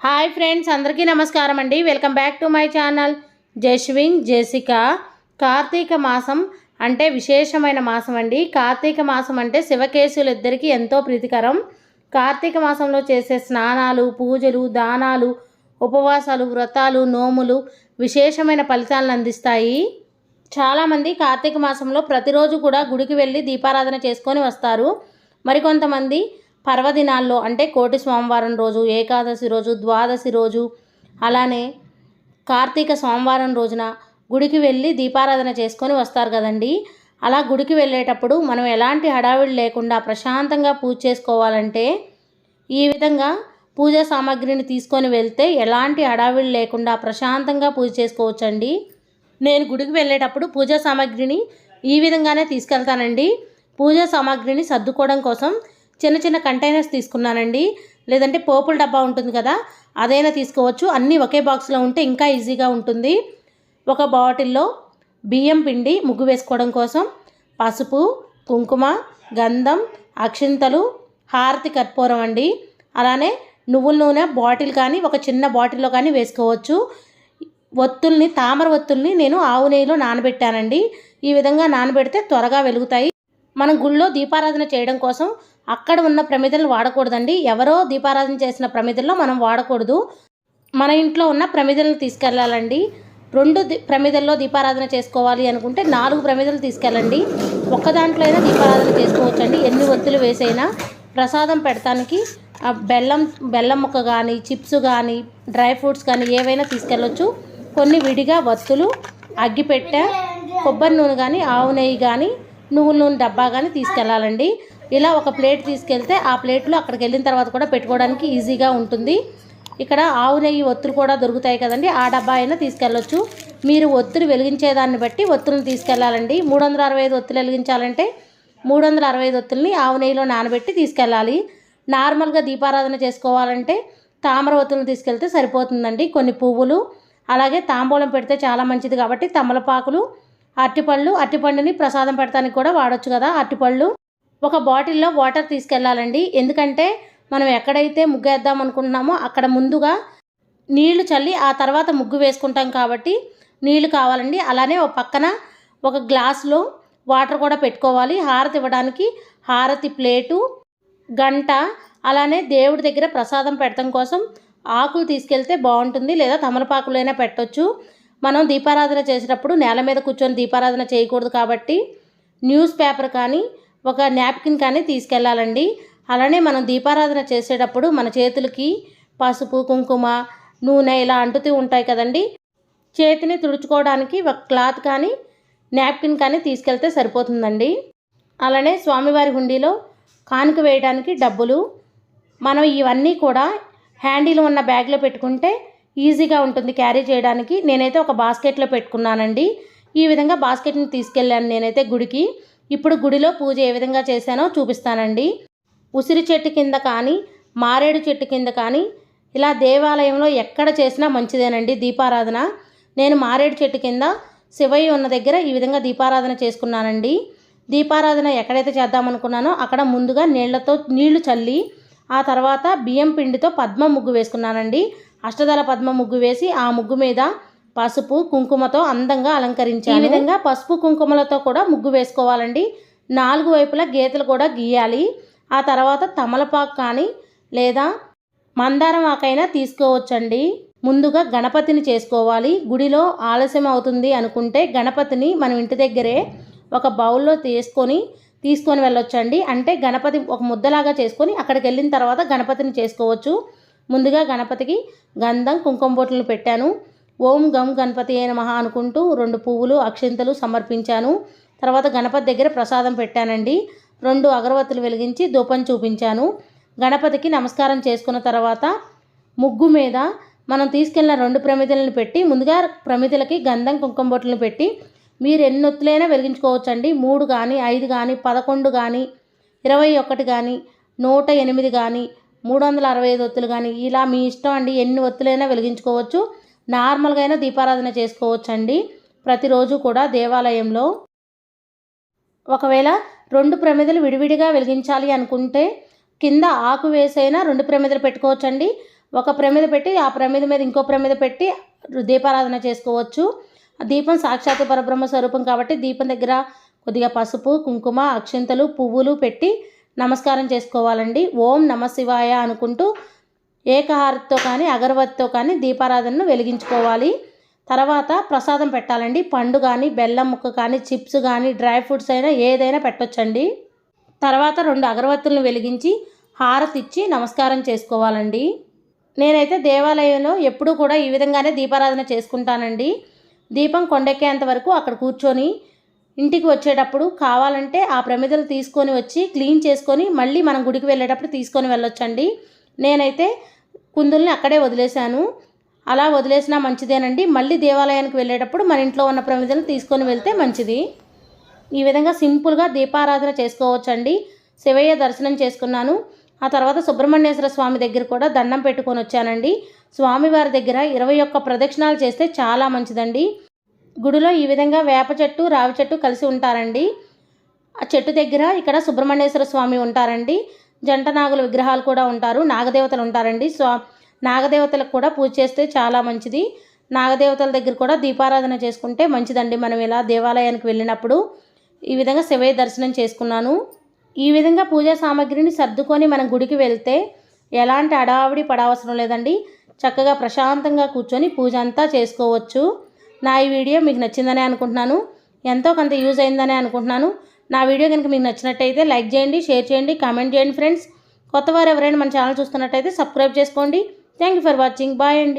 Hi friends అందరికీ నమస్కారం అండి. Welcome back to my channel. జస్వింగ్ జెసిక. కార్తీక మాసం అంటే విశేషమైన మాసం అండి. కార్తీక మాసం అంటే శివకేశులు ఇద్దరికీ ఎంతో ప్రీతికరం. కార్తీక మాసంలో చేసే స్నానాలు పూజలు దానాలు ఉపవాసాలు వ్రతాలు నోములు విశేషమైన ఫలితాలను అందిస్తాయి. చాలామంది కార్తీక మాసంలో ప్రతిరోజు కూడా గుడికి వెళ్ళి దీపారాధన చేసుకొని వస్తారు. మరికొంతమంది పర్వదినాల్లో అంటే కోటి సోమవారం రోజు ఏకాదశి రోజు ద్వాదశి రోజు అలానే కార్తీక సోమవారం రోజున గుడికి వెళ్ళి దీపారాధన చేసుకొని వస్తారు కదండి. అలా గుడికి వెళ్ళేటప్పుడు మనం ఎలాంటి హడావిడి లేకుండా ప్రశాంతంగా పూజ చేసుకోవాలంటే ఈ విధంగా పూజా సామాగ్రిని తీసుకొని వెళ్తే ఎలాంటి హడావిడి లేకుండా ప్రశాంతంగా పూజ చేసుకోవచ్చండి. నేను గుడికి వెళ్ళేటప్పుడు పూజా సామాగ్రిని ఈ విధంగానే తీసుకెళ్తానండి. పూజా సామాగ్రిని సర్దుకోవడం కోసం చిన్న చిన్న కంటైనర్స్ తీసుకున్నానండి. లేదంటే పోపుల డబ్బా ఉంటుంది కదా అదైనా తీసుకోవచ్చు. అన్నీ ఒకే బాక్స్లో ఉంటే ఇంకా ఈజీగా ఉంటుంది. ఒక బాటిల్లో బియ్యం పిండి ముగ్గు వేసుకోవడం కోసం పసుపు కుంకుమ గంధం అక్షింతలు హారతి కర్పూరం అండి. అలానే నువ్వుల నూనె బాటిల్ కానీ ఒక చిన్న బాటిల్లో కానీ వేసుకోవచ్చు. ఒత్తుల్ని తామర ఒత్తుల్ని నేను ఆవు నెయ్యిలో నానబెట్టానండి. ఈ విధంగా నానబెడితే త్వరగా వెలుగుతాయి. మనం గుళ్ళో దీపారాధన చేయడం కోసం అక్కడ ఉన్న ప్రమిదలను వాడకూడదండి. ఎవరో దీపారాధన చేసిన ప్రమిదల్లో మనం వాడకూడదు. మన ఇంట్లో ఉన్న ప్రమిదలను తీసుకెళ్ళాలండి రెండు ప్రమిదల్లో దీపారాధన చేసుకోవాలి అనుకుంటే నాలుగు ప్రమిదలు తీసుకెళ్ళండి. ఒక్క దాంట్లో అయినా దీపారాధన చేసుకోవచ్చండి. ఎన్ని ఒత్తులు వేసైనా ప్రసాదం పెడతానికి బెల్లం బెల్లం ముక్క కానీ చిప్స్ కానీ డ్రై ఫ్రూట్స్ కానీ ఏవైనా తీసుకెళ్ళొచ్చు. కొన్ని విడిగా వత్తులు అగ్గిపెట్టె కొబ్బరి నూనె కానీ ఆవు నెయ్యి కానీ నువ్వుల నూనె డబ్బా కానీ తీసుకెళ్ళాలండి ఇలా ఒక ప్లేట్ తీసుకెళ్తే ఆ ప్లేట్లో అక్కడికి వెళ్ళిన తర్వాత కూడా పెట్టుకోవడానికి ఈజీగా ఉంటుంది. ఇక్కడ ఆవు నెయ్యి ఒత్తులు కూడా దొరుకుతాయి కదండి. ఆ డబ్బా అయినా తీసుకెళ్ళొచ్చు. మీరు ఒత్తులు వెలిగించేదాన్ని బట్టి ఒత్తులను తీసుకెళ్ళాలండి మూడు వందల అరవై ఐదు ఒత్తులు వెలిగించాలంటే మూడు వందల అరవై ఐదు ఒత్తుల్ని ఆవు నెయ్యిలో నానబెట్టి తీసుకెళ్ళాలి. నార్మల్గా దీపారాధన చేసుకోవాలంటే తామర ఒత్తులను తీసుకెళ్తే సరిపోతుందండి. కొన్ని పువ్వులు అలాగే తాంబూలం పెడితే చాలా మంచిది కాబట్టి తమలపాకులు అరటిపళ్ళు అరటిపండుని ప్రసాదం పెడతానికి కూడా వాడొచ్చు కదా అరటిపళ్ళు. ఒక బాటిల్లో వాటర్ తీసుకెళ్ళాలండి ఎందుకంటే మనం ఎక్కడైతే ముగ్గు వేద్దాం అనుకుంటున్నామో అక్కడ ముందుగా నీళ్ళు చల్లి ఆ తర్వాత ముగ్గు వేసుకుంటాం కాబట్టి నీళ్ళు కావాలండి. అలానే ఒక పక్కన ఒక గ్లాసులో వాటర్ కూడా పెట్టుకోవాలి. హారతి ఇవ్వడానికి హారతి ప్లేటు గంట అలానే దేవుడి దగ్గర ప్రసాదం పెట్టడం కోసం ఆకులు తీసుకెళ్తే బాగుంటుంది. లేదా తమలపాకులైనా పెట్టొచ్చు. మనం దీపారాధన చేసేటప్పుడు నేల మీద కూర్చొని దీపారాధన చేయకూడదు కాబట్టి న్యూస్ పేపర్ కానీ ఒక నాప్కిన్ కానీ తీసుకెళ్ళాలండి. అలానే మనం దీపారాధన చేసేటప్పుడు మన చేతులకి పసుపు కుంకుమ నూనె ఇలా అంటుతూ ఉంటాయి కదండి. చేతిని తుడుచుకోవడానికి ఒక క్లాత్ కానీ నాప్కిన్ కానీ తీసుకెళ్తే సరిపోతుందండి. అలానే స్వామివారి హుండీలో కానుక వేయడానికి డబ్బులు. మనం ఇవన్నీ కూడా హ్యాండిల్ ఉన్న బ్యాగ్లో పెట్టుకుంటే ఈజీగా ఉంటుంది క్యారీ చేయడానికి. నేనైతే ఒక బాస్కెట్లో పెట్టుకున్నానండి. ఈ విధంగా బాస్కెట్ని తీసుకెళ్ళాను నేనైతే గుడికి. ఇప్పుడు గుడిలో పూజ ఏ విధంగా చేశానో చూపిస్తానండి. ఉసిరి చెట్టు కింద కానీ మారేడు చెట్టు కింద కానీ ఇలా దేవాలయంలో ఎక్కడ చేసినా మంచిదేనండి దీపారాధన. నేను మారేడు చెట్టు కింద శివయ్య ఉన్న దగ్గర ఈ విధంగా దీపారాధన చేసుకున్నానండి. దీపారాధన ఎక్కడైతే చేద్దామనుకున్నానో అక్కడ ముందుగా నీళ్ళతో నీళ్ళు చల్లి ఆ తర్వాత బియ్యం పిండితో పద్మ ముగ్గు వేసుకున్నానండి. అష్టదళ పద్మ ముగ్గు వేసి ఆ ముగ్గు మీద పసుపు కుంకుమతో అందంగా అలంకరించాను. ఈ విధంగా పసుపు కుంకుమలతో కూడా ముగ్గు వేసుకోవాలండి. నాలుగు వైపులా గీతలు కూడా గీయాలి. ఆ తర్వాత తమలపాకు కానీ లేదా మందారం ఆకైనా తీసుకోవచ్చండి. ముందుగా గణపతిని చేసుకోవాలి. గుడిలో ఆలస్యం అవుతుంది అనుకుంటే గణపతిని మనం ఇంటి దగ్గరే ఒక బౌల్లో తీసుకొని తీసుకొని వెళ్ళొచ్చండి. అంటే గణపతి ఒక ముద్దలాగా చేసుకొని అక్కడికి వెళ్ళిన తర్వాత గణపతిని చేసుకోవచ్చు. ముందుగా గణపతికి గంధం కుంకుమ బొట్లను పెట్టాను. ఓం గం గణపతి అయిన మహా అనుకుంటూ రెండు పువ్వులు అక్షింతలు సమర్పించాను. తర్వాత గణపతి దగ్గర ప్రసాదం పెట్టానండి. రెండు అగరవత్తులు వెలిగించి ధూపం చూపించాను. గణపతికి నమస్కారం చేసుకున్న తర్వాత ముగ్గు మీద మనం తీసుకెళ్ళిన రెండు ప్రమిదలను పెట్టి ముందుగా ప్రమిదలకి గంధం కుంకుమ బొట్లను పెట్టి మీరు ఎన్ని ఒత్తులైనా వెలిగించుకోవచ్చండి. మూడు కానీ ఐదు కానీ పదకొండు కానీ ఇరవై ఒకటి కానీ నూట ఎనిమిది కానీ మూడు వందల అరవై ఐదు ఒత్తులు కానీ ఇలా మీ ఇష్టం అండి. ఎన్ని ఒత్తులైనా వెలిగించుకోవచ్చు. నార్మల్గా అయినా దీపారాధన చేసుకోవచ్చండి. ప్రతిరోజు కూడా దేవాలయంలో ఒకవేళ రెండు ప్రమిదలు విడివిడిగా వెలిగించాలి అనుకుంటే కింద ఆకు వేసైనా రెండు ప్రమిదలు పెట్టుకోవచ్చండి. ఒక ప్రమిద పెట్టి ఆ ప్రమిద మీద ఇంకో ప్రమిద పెట్టి దీపారాధన చేసుకోవచ్చు. ఆ దీపం సాక్షాత్ పరబ్రహ్మ స్వరూపం కాబట్టి దీపం దగ్గర కొద్దిగా పసుపు కుంకుమ అక్షింతలు పువ్వులు పెట్టి నమస్కారం చేసుకోవాలండి. ఓం నమ శివాయ అనుకుంటూ ఏకహారతితో కానీ అగరబత్తితో కానీ దీపారాధనను వెలిగించుకోవాలి. తర్వాత ప్రసాదం పెట్టాలండి. పండు కానీ బెల్లం ముక్క కానీ చిప్స్ కానీ డ్రై ఫ్రూట్స్ అయినా ఏదైనా పెట్టొచ్చండి. తర్వాత రెండు అగరబత్తులను వెలిగించి హారతి ఇచ్చి నమస్కారం చేసుకోవాలండి. నేనైతే దేవాలయంలో ఎప్పుడూ కూడా ఈ విధంగానే దీపారాధన చేసుకుంటానండి. దీపం కొండెక్కేంత వరకు అక్కడ కూర్చొని ఇంటికి వచ్చేటప్పుడు కావాలంటే ఆ ప్రమిదలు తీసుకొని వచ్చి క్లీన్ చేసుకొని మళ్ళీ మనం గుడికి వెళ్ళేటప్పుడు తీసుకొని వెళ్ళొచ్చండి. నేనైతే కుందుల్ని అక్కడే వదిలేశాను. అలా వదిలేసినా మంచిదేనండి. మళ్ళీ దేవాలయానికి వెళ్ళేటప్పుడు మన ఇంట్లో ఉన్న ప్రమిదలను తీసుకొని వెళ్తే మంచిది. ఈ విధంగా సింపుల్గా దీపారాధన చేసుకోవచ్చండి. శివయ్య దర్శనం చేసుకున్నాను. ఆ తర్వాత సుబ్రహ్మణ్యేశ్వర స్వామి దగ్గర కూడా దండం పెట్టుకొని వచ్చానండి. స్వామివారి దగ్గర ఇరవై ఒక్క ప్రదక్షిణాలు చేస్తే చాలా మంచిదండి. గుడిలో ఈ విధంగా వేప చెట్టు రావి చెట్టు కలిసి ఉంటారండి. ఆ చెట్టు దగ్గర ఇక్కడ సుబ్రహ్మణ్యేశ్వర స్వామి ఉంటారండి. జంట నాగుల విగ్రహాలు కూడా ఉంటారు. నాగదేవతలు ఉంటారండి. స్వా నాగదేవతలకు కూడా పూజ చేస్తే చాలా మంచిది. నాగదేవతల దగ్గర కూడా దీపారాధన చేసుకుంటే మంచిదండి. మనం ఇలా దేవాలయానికి వెళ్ళినప్పుడు ఈ విధంగా శివయ్య దర్శనం చేసుకున్నాను. ఈ విధంగా పూజా సామాగ్రిని సర్దుకొని మనం గుడికి వెళ్తే ఎలాంటి అడావిడి పడవసరం లేదండి. చక్కగా ప్రశాంతంగా కూర్చొని పూజ అంతా చేసుకోవచ్చు. నా ఈ వీడియో మీకు నచ్చిందనే అనుకుంటున్నాను. ఎంతో కొంత యూజ్ అయిందనే అనుకుంటున్నాను. నా వీడియో కనుక మీకు నచ్చినట్టయితే లైక్ చేయండి షేర్ చేయండి కామెంట్ చేయండి ఫ్రెండ్స్. కొత్త వారు ఎవరైనా మన ఛానల్ చూస్తున్నట్టయితే సబ్స్క్రైబ్ చేసుకోండి. Thank you for watching. Bye అండి.